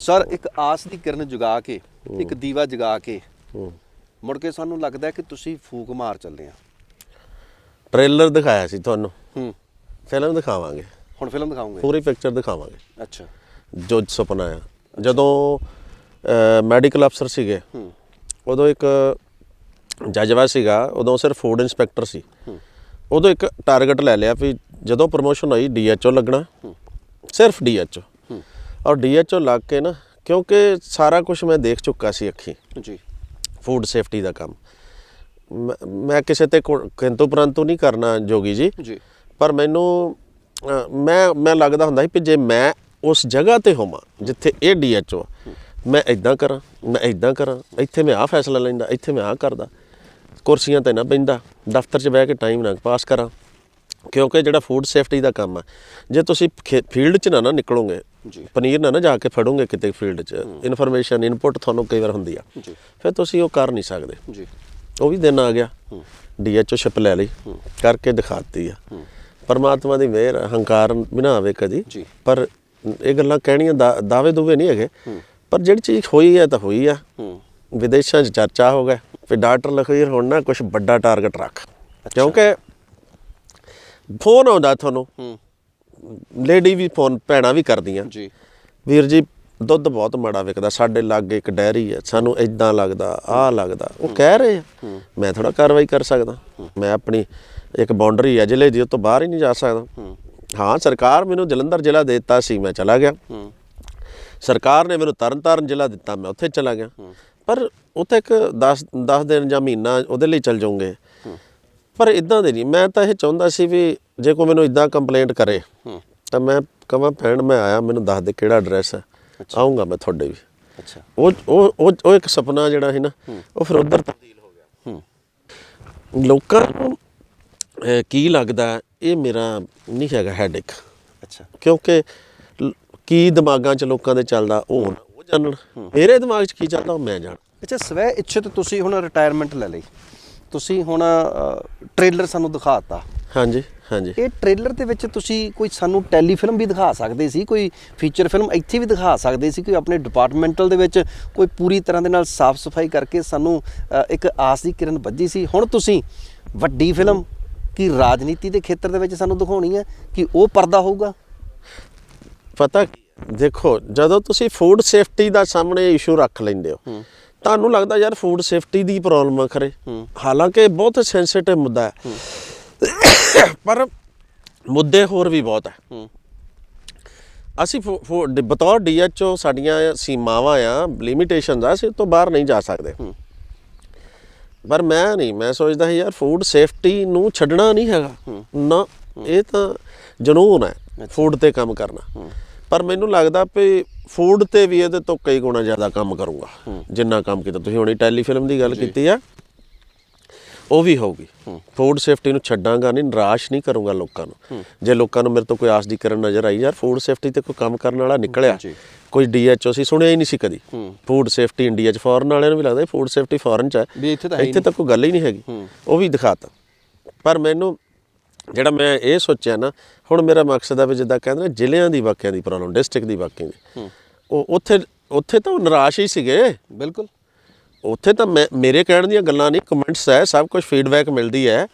Sir ਇੱਕ ਆਸ ਦੀ ਕਿਰਨ ਜਗਾ ਕੇ ਇੱਕ ਦੀਵਾ ਜਗਾ ਕੇ ਮੁੜ ਕੇ ਸਾਨੂੰ ਲੱਗਦਾ ਹੈ ਕਿ ਤੁਸੀਂ ਫੂਕ ਮਾਰ ਚੱਲੇ ਆ। ਟ੍ਰੇਲਰ ਦਿਖਾਇਆ ਸੀ ਤੁਹਾਨੂੰ। ਹੂੰ। ਫਿਲਮ ਦਿਖਾਵਾਂਗੇ। ਹੁਣ ਫਿਲਮ ਦਿਖਾਉਂਗੇ ਪੂਰੀ ਪਿਕਚਰ ਦਿਖਾਵਾਂਗੇ। ਅੱਛਾ। ਜੋ ਸੁਪਨਾ ਆ। ਜਦੋਂ ਮੈਡੀਕਲ ਅਫਸਰ ਸੀਗੇ ਹੂੰ। ਉਦੋਂ ਇੱਕ ਜੱਜਵਾ ਸੀਗਾ ਉਦੋਂ ਸਿਰਫ ਫੂਡ ਇਨਸਪੈਕਟਰ ਸੀ। ਉਦੋਂ ਇੱਕ ਟਾਰਗੇਟ ਲੈ ਲਿਆ ਵੀ ਜਦੋਂ ਪ੍ਰੋਮੋਸ਼ਨ ਹੋਈ ਡੀਐਚਓ ਲੱਗਣਾ। ਸਿਰਫ ਡੀਐਚਓ ਔਰ ਡੀਐਚਓ ਲੱਗ ਕੇ ਨਾ ਕਿਉਂਕਿ ਸਾਰਾ ਕੁਝ ਮੈਂ ਦੇਖ ਚੁੱਕਾ ਸੀ ਅੱਖੀ। ਜੀ। ਫੂਡ ਸੇਫਟੀ ਦਾ ਕੰਮ। ਮੈਂ- ਕਿਸੇ ਤੇ ਕਿੰਤੂ ਪਰੰਤੂ ਨਹੀਂ ਕਰਨਾ ਜੋਗੀ ਜੀ। ਜੀ। ਪਰ ਮੈਨੂੰ ਮੈਂ ਮੈਂ ਲੱਗਦਾ ਹੁੰਦਾ ਸੀ ਕਿ ਜੇ ਮੈਂ ਉਸ ਜਗ੍ਹਾ ਤੇ ਹੋਵਾਂ ਜਿੱਥੇ ਇਹ ਡੀਐਚਓ ਮੈਂ ਇਦਾਂ ਕਰਾਂ ਮੈਂ ਇਦਾਂ ਕਰਾਂ ਇੱਥੇ ਮੈਂ ਆਹ ਫੈਸਲਾ ਲੈਂਦਾ ਇੱਥੇ ਮੈਂ ਆਹ ਕਰਦਾ। ਕੁਰਸੀਆਂ ਤੇ ਨਾ ਬੈਂਦਾ ਦਫ਼ਤਰ 'ਚ ਬਹਿ ਕੇ ਟਾਈਮ ਨਾ ਪਾਸ ਕਰਾਂ। ਕਿਉਂਕਿ ਜਿਹੜਾ ਫੂਡ ਸੇਫਟੀ ਦਾ ਕੰਮ ਹੈ ਜੇ ਤੁਸੀਂ ਫੀਲਡ 'ਚ ਨਾ ਨਾ ਨਿਕਲੋਗੇ ਜੀ। ਪਨੀਰ ਨਾ ਨਾ ਜਾ ਕੇ ਫੜੋਗੇ ਕਿਤੇ ਫੀਲਡ 'ਚ ਇਨਫੋਰਮੇਸ਼ਨ ਇਨਪੁਟ ਤੁਹਾਨੂੰ ਕਈ ਵਾਰ ਹੁੰਦੀ ਆ। ਜੀ। ਫਿਰ ਤੁਸੀਂ ਉਹ ਕਰ ਨਹੀਂ ਸਕਦੇ। ਜੀ। ਉਹ ਵੀ ਦਿਨ ਆ ਗਿਆ। ਡੀਐਚਓ ਸ਼ਿਪ ਲੈ ਲਈ। ਕਰਕੇ ਦਿਖਾਤੀ ਆ। ਪਰਮਾਤਮਾ ਦੀ ਮਿਹਰ ਹੰਕਾਰ ਵੀ ਨਾ ਆਵੇ ਕਦੀ। ਜੀ। ਪਰ ਇਹ ਗੱਲਾਂ ਕਹਿਣੀਆਂ ਦਾਅਵੇ ਦੁਵੇ ਨਹੀਂ ਹੈਗੇ। ਪਰ ਜਿਹੜੀ ਚੀਜ਼ ਹੋਈ ਹੈ ਤਾਂ ਹੋਈ ਆ। ਵਿਦੇਸ਼ਾਂ 'ਚ ਚਰਚਾ ਹੋ ਗਿਆ। ਫਿਰ ਡਾਕਟਰ ਲਖਵੀਰ ਹੁਣ ਨਾ ਕੁਝ ਵੱਡਾ ਟਾਰਗੇਟ ਰੱਖ। ਕਿਉਂਕਿ ਫੋਨ ਆਉਂਦਾ ਤੁਹਾਨੂੰ। ਲੇਡੀ ਵੀ ਫੋਨ ਭੈਣਾਂ ਵੀ ਕਰਦੀਆਂ। ਜੀ। ਵੀਰ ਜੀ ਦੁੱਧ ਬਹੁਤ ਮਾੜਾ ਵਿਕਦਾ ਸਾਡੇ ਲਾਗੇ ਇੱਕ ਡੈਰੀ ਹੈ ਸਾਨੂੰ ਇਦਾਂ ਲੱਗਦਾ ਆਹ ਲੱਗਦਾ। ਉਹ ਕਹਿ ਰਹੇ ਆ ਮੈਂ ਥੋੜਾ ਕਾਰਵਾਈ ਕਰ ਸਕਦਾ। ਮੈਂ ਆਪਣੀ ਇੱਕ ਬਾਉਂਡਰੀ ਹੈ ਜ਼ਿਲ੍ਹੇ ਦੀ ਉਹ ਤੋਂ ਬਾਹਰ ਹੀ ਨਹੀਂ ਜਾ ਸਕਦਾ। ਹਾਂ। ਸਰਕਾਰ ਮੈਨੂੰ ਜਲੰਧਰ ਜ਼ਿਲ੍ਹਾ ਦੇ ਦਿੱਤਾ ਸੀ ਮੈਂ ਚਲਾ ਗਿਆ। ਸਰਕਾਰ ਨੇ ਮੈਨੂੰ ਤਰਨਤਾਰਨ ਜ਼ਿਲ੍ਹਾ ਦਿੱਤਾ ਮੈਂ ਉੱਥੇ ਚਲਾ ਗਿਆ। ਪਰ ਉੱਥੇ ਇੱਕ 10 10 ਦਿਨ ਜਾਂ ਮਹੀਨਾ ਉਹਦੇ ਲਈ ਚੱਲ ਜਾਊਂਗੇ। ਪਰ ਇਦਾਂ ਦੇ ਨਹੀਂ ਮੈਂ ਤਾਂ ਇਹ ਚਾਹੁੰਦਾ ਸੀ ਵੀ ਜੇ ਕੋਈ ਮੈਨੂੰ ਇਦਾਂ ਕੰਪਲੇਂਟ ਕਰੇ ਹੂੰ। ਤਾਂ ਮੈਂ ਕਹਾਂ ਭੈਣ ਮੈਂ ਆਇਆ ਮੈਨੂੰ ਦੱਸ ਦੇ ਕਿਹੜਾ ਐਡਰੈਸ ਹੈ ਆਉਂਗਾ ਮੈਂ ਤੁਹਾਡੇ ਵੀ। ਅੱਛਾ। ਉਹ ਉਹ ਉਹ ਉਹ ਇੱਕ ਸੁਪਨਾ ਜਿਹੜਾ ਸੀ ਨਾ ਉਹ ਫਿਰ ਉਧਰ ਤਬਦੀਲ ਹੋ ਗਿਆ। ਹੂੰ। ਲੋਕਾਂ ਨੂੰ ਕੀ ਲੱਗਦਾ ਇਹ ਮੇਰਾ ਨਹੀਂ ਹੈਗਾ ਹੈਡੇਕ ਅੱਛਾ। ਕਿਉਂਕਿ ਕੀ ਦਿਮਾਗਾਂ 'ਚ ਲੋਕਾਂ ਦੇ ਚੱਲਦਾ ਉਹ ਉਹ ਜਾਣਨ। ਮੇਰੇ ਦਿਮਾਗ 'ਚ ਕੀ ਚੱਲਦਾ ਉਹ ਮੈਂ ਜਾਣ ਅੱਛਾ ਸਵੈ ਇੱਛਤ ਤੁਸੀਂ ਹੁਣ ਰਿਟਾਇਰਮੈਂਟ ਲੈ ਲਈ। ਤੁਸੀਂ ਹੁਣ ਟ੍ਰੇਲਰ ਸਾਨੂੰ ਦਿਖਾਤਾ। ਹਾਂਜੀ ਹਾਂਜੀ। ਇਹ ਟ੍ਰੇਲਰ ਦੇ ਵਿੱਚ ਤੁਸੀਂ ਕੋਈ ਸਾਨੂੰ ਟੈਲੀਫਿਲਮ ਵੀ ਦਿਖਾ ਸਕਦੇ ਸੀ ਕੋਈ ਫੀਚਰ ਫਿਲਮ ਇੱਥੇ ਵੀ ਦਿਖਾ ਸਕਦੇ ਸੀ ਕੋਈ ਆਪਣੇ ਡਿਪਾਰਟਮੈਂਟਲ ਦੇ ਵਿੱਚ ਕੋਈ ਪੂਰੀ ਤਰ੍ਹਾਂ ਦੇ ਨਾਲ ਸਾਫ਼ ਸਫ਼ਾਈ ਕਰਕੇ ਸਾਨੂੰ ਇੱਕ ਆਸ ਦੀ ਕਿਰਨ ਵੱਜੀ ਸੀ। ਹੁਣ ਤੁਸੀਂ ਵੱਡੀ ਫਿਲਮ ਕੀ ਰਾਜਨੀਤੀ ਦੇ ਖੇਤਰ ਦੇ ਵਿੱਚ ਸਾਨੂੰ ਦਿਖਾਉਣੀ ਹੈ ਕਿ ਉਹ ਪਰਦਾ ਹੋਊਗਾ? ਪਤਾ? ਦੇਖੋ ਜਦੋਂ ਤੁਸੀਂ ਫੂਡ ਸੇਫਟੀ ਦਾ ਸਾਹਮਣੇ ਇਸ਼ੂ ਰੱਖ ਲੈਂਦੇ ਹੋ। ਤੁਹਾਨੂੰ ਲੱਗਦਾ ਯਾਰ ਫੂਡ ਸੇਫਟੀ ਦੀ ਪ੍ਰੋਬਲਮ ਆ ਖਰੇ। ਹਾਲਾਂਕਿ ਬਹੁਤ ਸੈਂਸਿਟਿਵ ਮੁੱਦਾ ਹੈ। ਪਰ ਮੁੱਦੇ ਹੋਰ ਵੀ ਬਹੁਤ ਹੈ। ਅਸੀਂ ਬਤੌਰ ਡੀਐਚਓ ਸਾਡੀਆਂ ਸੀਮਾਵਾਂ ਆ ਲਿਮਿਟੇਸ਼ਨਸ ਆ ਅਸੀਂ ਤੋਂ ਬਾਹਰ ਨਹੀਂ ਜਾ ਸਕਦੇ। ਪਰ ਮੈਂ ਨਹੀਂ ਮੈਂ ਸੋਚਦਾ ਯਾਰ ਫੂਡ ਸੇਫਟੀ ਨੂੰ ਛੱਡਣਾ ਨਹੀਂ ਹੈਗਾ। ਨਾ ਇਹ ਤਾਂ ਜਨੂਨ ਹੈ ਫੂਡ ਤੇ ਕੰਮ ਕਰਨਾ। ਪਰ ਮੈਨੂੰ ਲੱਗਦਾ ਵੀ ਫੂਡ ਤੇ ਵੀ ਇਹਦੇ ਤੋਂ ਕਈ ਗੁਣਾ ਜ਼ਿਆਦਾ ਕੰਮ ਕਰੂੰਗਾ। ਜਿੰਨਾ ਕੰਮ ਕੀਤਾ। ਤੁਸੀਂ ਹੁਣੀ ਟੈਲੀਫਿਲਮ ਦੀ ਗੱਲ ਕੀਤੀ ਆ। ਉਹ ਵੀ ਹੋਊਗੀ। ਫੂਡ ਸੇਫਟੀ ਨੂੰ ਛੱਡਾਂਗਾ ਨਹੀਂ ਨਿਰਾਸ਼ ਨਹੀਂ ਕਰੂੰਗਾ ਲੋਕਾਂ ਨੂੰ। ਜੇ ਲੋਕਾਂ ਨੂੰ ਮੇਰੇ ਤੋਂ ਕੋਈ ਆਸ ਦੀ ਕਿਰਨ ਨਜ਼ਰ ਆਈ ਯਾਰ ਫੂਡ ਸੇਫਟੀ ਤੇ ਕੋਈ ਕੰਮ ਕਰਨ ਵਾਲਾ ਨਿਕਲਿਆ। ਕੋਈ ਡੀਐਚਓ ਸੀ ਸੁਣਿਆ ਹੀ ਨਹੀਂ ਸੀ ਕਦੀ। ਫੂਡ ਸੇਫਟੀ ਇੰਡੀਆ ਚ ਫੋਰਨ ਵਾਲਿਆਂ ਨੂੰ ਵੀ ਲੱਗਦਾ ਫੂਡ ਸੇਫਟੀ ਫੋਰਨ ਚ ਹੀ। ਇੱਥੇ ਤਾਂ ਕੋਈ ਗੱਲ ਹੀ ਨਹੀਂ ਹੈਗੀ। ਉਹ ਵੀ ਦਿਖਾਤਾ। ਪਰ ਮੈਨੂੰ ਜਿਹੜਾ ਮੈਂ ਇਹ ਸੋਚਿਆ ਨਾ ਹੁਣ ਮੇਰਾ ਮਕਸਦ ਹੈ ਵੀ ਜਿੱਦਾਂ ਕਹਿੰਦੇ ਨੇ ਜ਼ਿਲ੍ਹਿਆਂ ਦੀ ਵਾਕਿਆਂ ਦੀ ਪ੍ਰੋਬਲਮ ਡਿਸਟ੍ਰਿਕਟ ਦੀ ਵਾਕਿਆਂ ਦੀ। ਉਹ ਉੱਥੇ ਉੱਥੇ ਤਾਂ ਉਹ ਨਿਰਾਸ਼ ਹੀ ਸੀਗੇ। ਬਿਲਕੁਲ। ਉੱਥੇ ਤਾਂ ਮੈਂ ਮੇਰੇ ਕਹਿਣ ਦੀਆਂ ਗੱਲਾਂ ਨਹੀਂ ਕਮੈਂਟਸ ਹੈ ਸਭ ਕੁਝ ਫੀਡਬੈਕ ਮਿਲਦੀ ਹੈ।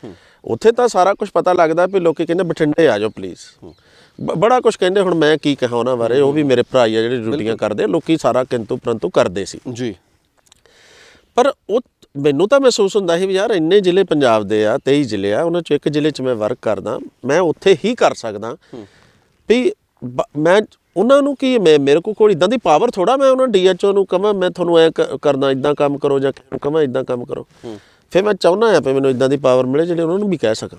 ਉੱਥੇ ਤਾਂ ਸਾਰਾ ਕੁਝ ਪਤਾ ਲੱਗਦਾ ਵੀ ਲੋਕੀ ਕਹਿੰਦੇ ਬਠਿੰਡੇ ਆ ਜਾਓ ਪਲੀਜ਼ ਬੜਾ ਕੁਝ ਕਹਿੰਦੇ ਹੁਣ ਮੈਂ ਕੀ ਕਹਾਂ ਉਹਨਾਂ ਬਾਰੇ ਉਹ ਵੀ ਮੇਰੇ ਭਰਾ ਆ ਜਿਹੜੇ ਡਿਊਟੀਆਂ ਕਰਦੇ ਲੋਕੀ ਸਾਰਾ ਕਿੰਤੂ ਪਰੰਤੂ ਕਰਦੇ ਸੀ। ਜੀ। ਪਰ ਉਹ ਮੈਨੂੰ ਤਾਂ ਮਹਿਸੂਸ ਹੁੰਦਾ ਸੀ ਵੀ ਯਾਰ ਇੰਨੇ ਜ਼ਿਲ੍ਹੇ ਪੰਜਾਬ ਦੇ ਆ 23 ਜ਼ਿਲ੍ਹੇ ਆ ਉਹਨਾਂ ਚੋਂ ਇੱਕ ਜ਼ਿਲ੍ਹੇ 'ਚ ਮੈਂ ਵਰਕ ਕਰਦਾ ਮੈਂ ਉੱਥੇ ਹੀ ਕਰ ਸਕਦਾ। ਵੀ ਮੈਂ ਉਹਨਾਂ ਨੂੰ ਕੀ ਮੈਂ ਮੇਰੇ ਕੋਲ ਕੋਈ ਇਦਾਂ ਦੀ ਪਾਵਰ ਥੋੜਾ ਮੈਂ ਉਹਨਾਂ ਡੀਐਚਓ ਨੂੰ ਕਹਾਂ ਮੈਂ ਤੁਹਾਨੂੰ ਐ ਕਰਨਾ ਇਦਾਂ ਕੰਮ ਕਰੋ ਜਾਂ ਕਹਾਂ ਇਦਾਂ ਕੰਮ ਕਰੋ। ਫਿਰ ਮੈਂ ਚਾਹੁੰਦਾ ਆ ਵੀ ਮੈਨੂੰ ਇਦਾਂ ਦੀ ਪਾਵਰ ਮਿਲੇ ਜਿਹੜੇ ਉਹਨਾਂ ਨੂੰ ਵੀ ਕਹਿ ਸਕਾਂ।